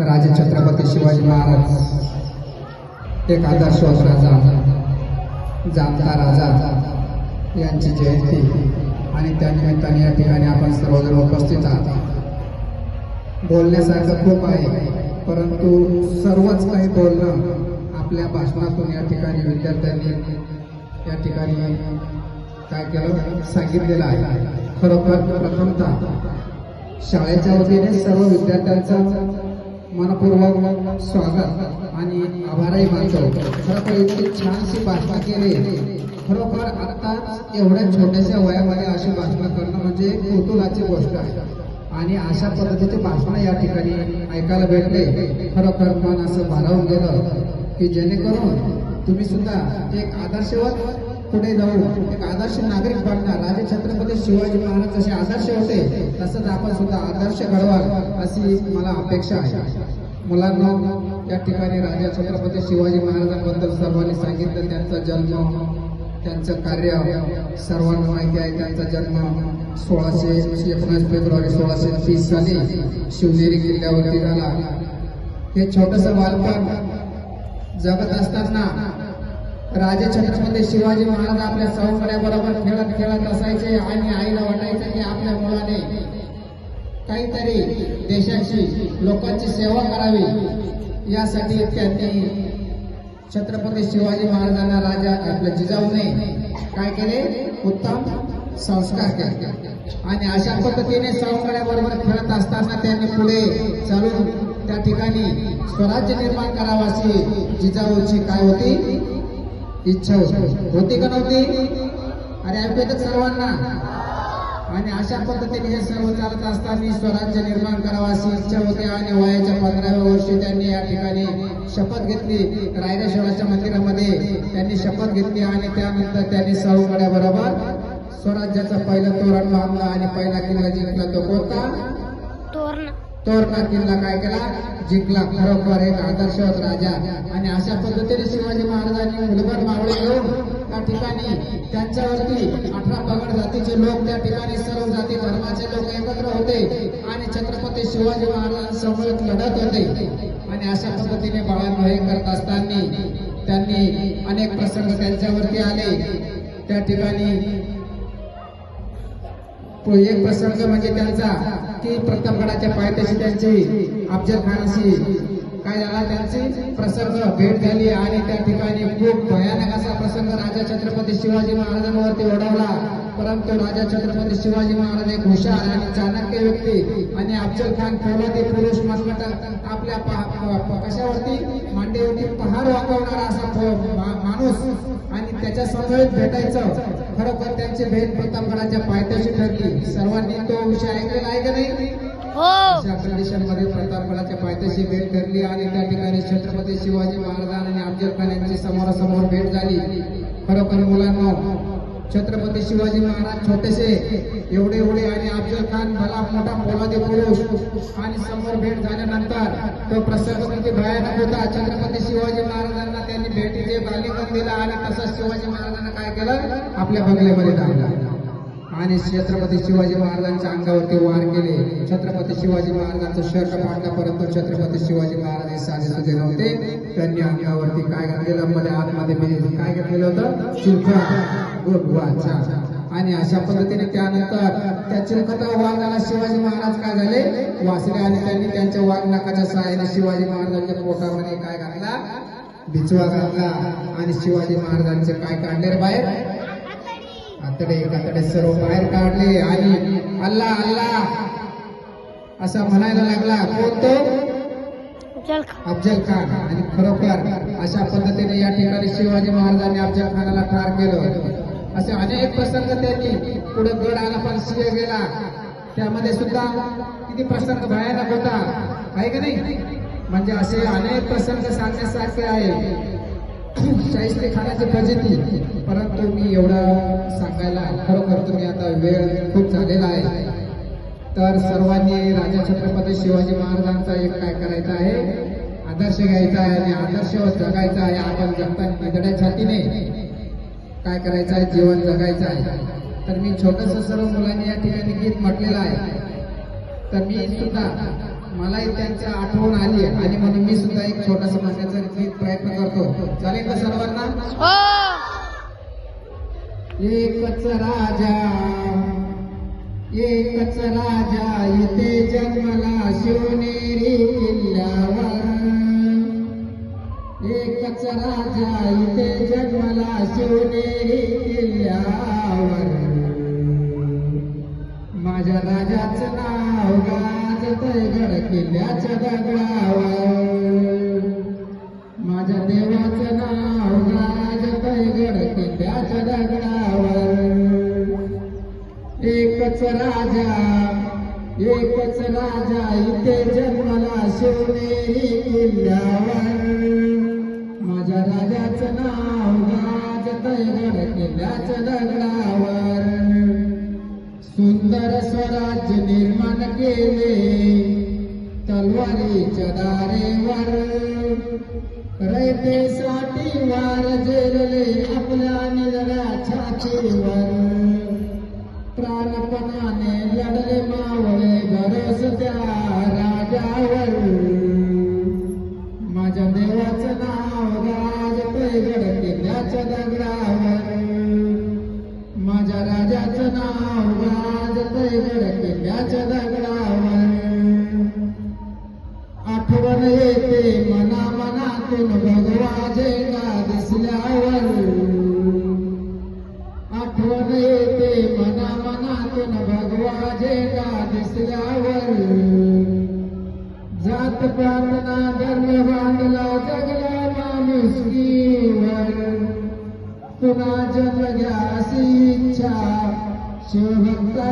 राजे छत्रपती शिवाजी महाराज. एक आदर्शवास राजा जामता राजा यांची जयंती आणि त्यानिमित्ताने या ठिकाणी आपण सर्वजण उपस्थित आहात. बोलण्यासारखं खूप आहे परंतु सर्वच काही बोलणं आपल्या भाषणातून या ठिकाणी विद्यार्थ्यांनी या ठिकाणी काय केलं? सांगितलेलं आहे. खरोखर प्रथमतः शाळेच्या वतीने सर्व विद्यार्थ्यांचा मनपूर्वक स्वागत आणि आभारही मानतो. खरोखर इतकी छानशी भाषणं केली. खरोखर आता एवढ्या छोट्याशा वयामध्ये अशी भाषणं करणं म्हणजे कुतुलाची गोष्ट आहे. आणि अशा पद्धतीचे भाषण या ठिकाणी ऐकायला भेटले. खरोखर मन असं भारावून गेलं की जेणेकरून तुम्ही सुद्धा एक आदर्शवत पुढे जाऊन एक आदर्श नागरिक बनणार. राजे छत्रपती शिवाजी महाराज जसे आदर्श होते तसंच आपण सुद्धा आदर्श घडवा अशी मला अपेक्षा आहे. मुलांना त्या ठिकाणी राजा छत्रपती शिवाजी महाराजांबद्दल सर्वांनी सांगितलं. त्यांचा जन्म त्यांचं कार्य सर्वांना माहिती आहे. त्यांचा जन्म सोळाशे एकोणीस फेब्रुवारी सोळाशे तीस साली शिवनेरी किल्ल्यावरती झाला. हे छोटस बालपण जगत असताना राजे छत्रपती शिवाजी महाराज आपल्या सहकार्याबरोबर खेळत खेळत असायचे आणि आईला वाटायचं की आपल्या मुलाने काहीतरी देशाची लोकांची सेवा करावी यासाठी त्यांनी छत्रपती शिवाजी महाराजांना राजा आपल्या जिजाऊने काय केले? उत्तम संस्कार केले. आणि अशा पद्धतीने सौकड्याबरोबर खेळत असताना त्यांनी पुढे चालून त्या ठिकाणी स्वराज्य निर्माण करावं अशी जिजाऊची काय होती? इच्छा होती. होती का नव्हती? अरे ऐकू सर्वांना? आणि अशा पद्धतीने हे सर्व चालत असताना स्वराज्य निर्माण करावं अशी इच्छा होती आणि वयाच्या पंधराव्या वर्षी त्यांनी या ठिकाणी शपथ घेतली. रायरेश्वराच्या मंदिरामध्ये त्यांनी शपथ घेतली आणि त्यानंतर त्यांनी बरोबर स्वराज्याचं पहिलं तोरण बांधलं आणि पहिला किल्ला जिंकला तो कोणता? तोरण. तोरणा किल्ला काय केला? जिंकला खरोखर एक आदर्शवत राजा. आणि अशा पद्धतीने शिवाजी महाराजांनी मुलभर मावळे घेऊन त्या ठिकाणी त्यांच्यावरती अठरा पगड जातीचे लोक त्या ठिकाणी सर्व जाती धर्माचे लोक एकत्र होते आणि छत्रपती शिवाजी महाराजांसमोर लढत होते. आणि अशा पद्धतीने बाळांनो हे करत असताना त्यांनी अनेक प्रसंग त्यांच्यावरती आले. त्या ठिकाणी एक प्रसंग म्हणजे त्यांचा की प्रतापगडाच्या पायथ्याशी त्यांची अफजल खानाशी काय त्यांची प्रसंग भेट झाली आणि त्या ठिकाणी खूप भयानक असा प्रसंग राजा छत्रपती शिवाजी महाराजांवरती ओढवला. परंतु राजा छत्रपती शिवाजी महाराज एक हुशार आणि चाणक्य व्यक्ती आणि अफजल खान फौलादी पुरुष मसमट आपल्या पा- कशावरती? मांडीवरती पहाड वाकवणारा असा माणूस आणि त्याच्या समवेत भेटायचं. खरोखर त्यांची भेट प्रतापगडाच्या पायथ्याशी ठरली. सर्वांनी तो विषय ऐकलेला आहे का नाही? हो. अशा प्रतापगडाच्या पायथ्याशी भेट ठरली आणि त्या ठिकाणी छत्रपती शिवाजी महाराज आणि अफजल खान यांची समोरासमोर भेट झाली. खरोखर मुलांना छत्रपती शिवाजी महाराज छोटेसे एवढे एवढे आणि अफजल खान भला मोठा पोलादी पुरुष आणि समोर भेट झाल्यानंतर तो प्रसंग किती भयानक होता. छत्रपती शिवाजी महाराजांना त्यांनी भेटीचे बालिकन दिला आणि तसंच शिवाजी महाराजांना काय केलं? आपल्या बंगल्यामध्ये टाकलं आणि छत्रपती शिवाजी महाराजांच्या अंगावरती वार केले. छत्रपती शिवाजी महाराजांचं शर्ट फाडला परंतु छत्रपती शिवाजी महाराज हे साधे सुधे नव्हते. त्यांनी अंगावरती काय घातलेलं? मध्ये आतमध्ये काय घातलेलं होतं? चिलखा आणि अशा पद्धतीने त्यानंतर त्या चिलखता वाघाला शिवाजी महाराज काय झाले? वाचले आणि त्यांनी त्यांच्या वाघ नाकाच्या सहाय्याने शिवाजी महाराजांच्या पोटामध्ये काय घातला? बिचवा घातला. आणि शिवाजी महाराजांचे काय काढले बाहेर? आतडे कातडे सर्व बाहेर काढले आणि अल्ला अल्ला. असा म्हणायला लागला कोण तो? अफजल खान. आणि खरोखर अशा पद्धतीने या ठिकाणी शिवाजी महाराजांनी अफजल खानाला ठार केलं. असे अनेक प्रसंग त्यांनी पुढे गड आला पण सिंह गेला. त्यामध्ये सुद्धा किती प्रसंग भयानक होता. आहे का नाही? म्हणजे असे अनेक प्रसंग सांगण्यासारखे आहे शाहिस्ते खानाची फजिती परंतु मी एवढं सांगायला खरोखर तुम्ही आता वेळ खूप झालेला आहे. तर सर्वांनी राजा छत्रपती शिवाजी महाराजांचा एक काय करायचा आहे? आदर्श घ्यायचा आहे आणि आदर्श जगायचा आहे. आपण जगताना निधड्या छातीने काय करायचं आहे? जीवन जगायचं आहे. तर मी छोटस सर्व मुलांनी या ठिकाणी गीत म्हटलेलं आहे. तर मी सुद्धा मलाही त्यांच्या आठवण आली आहे. आणि म्हणून मी सुद्धा एक छोटासा म्हणण्याचा प्रयत्न करतो. चालेल का सर्वांना? हो. एकच राजा एकच राजा इथे जन्मला शिवनेरी किल्ल्यावर एकच राजा इथे जन्मला शिवनेरी किल्ल्यावर माझ्या राजाचं नाव गाजतय गड किल्ल्याच्या दगडावर माझ्या देवाचं नाव गाजतय गड किल्ल्याच्या दगडावर एकच राजा एकच राजा इथे जन्मला शिवनेरी किल्ल्यावर माझ्या राजाचं नाव गाजतय गड किल्ल्याच्या दगडावर सुंदर स्वराज्य गेले केले तलवारीच्या दारेवर. रयतेसाठी वार जेरले आपल्या निळ्या छातीवर प्राणपणाने लढले मावळे गरज त्या राजावर. माझ्या देवाचं नाव राज पैगड किल्ल्याच्या दगडावर. माझ्या राजाचं नाव राज पैगड किल्ल्याच्या आठवण येते मना मनातून भगवा झेंडा दिसल्यावर. आठवण येते मना मनातून भगवा झेंडा दिसल्यावर. जात प्रार्थना धर्म बांधला जगला माणुसकीवर पुन्हा जन्म घ्या अशी इच्छा शिवभक्ता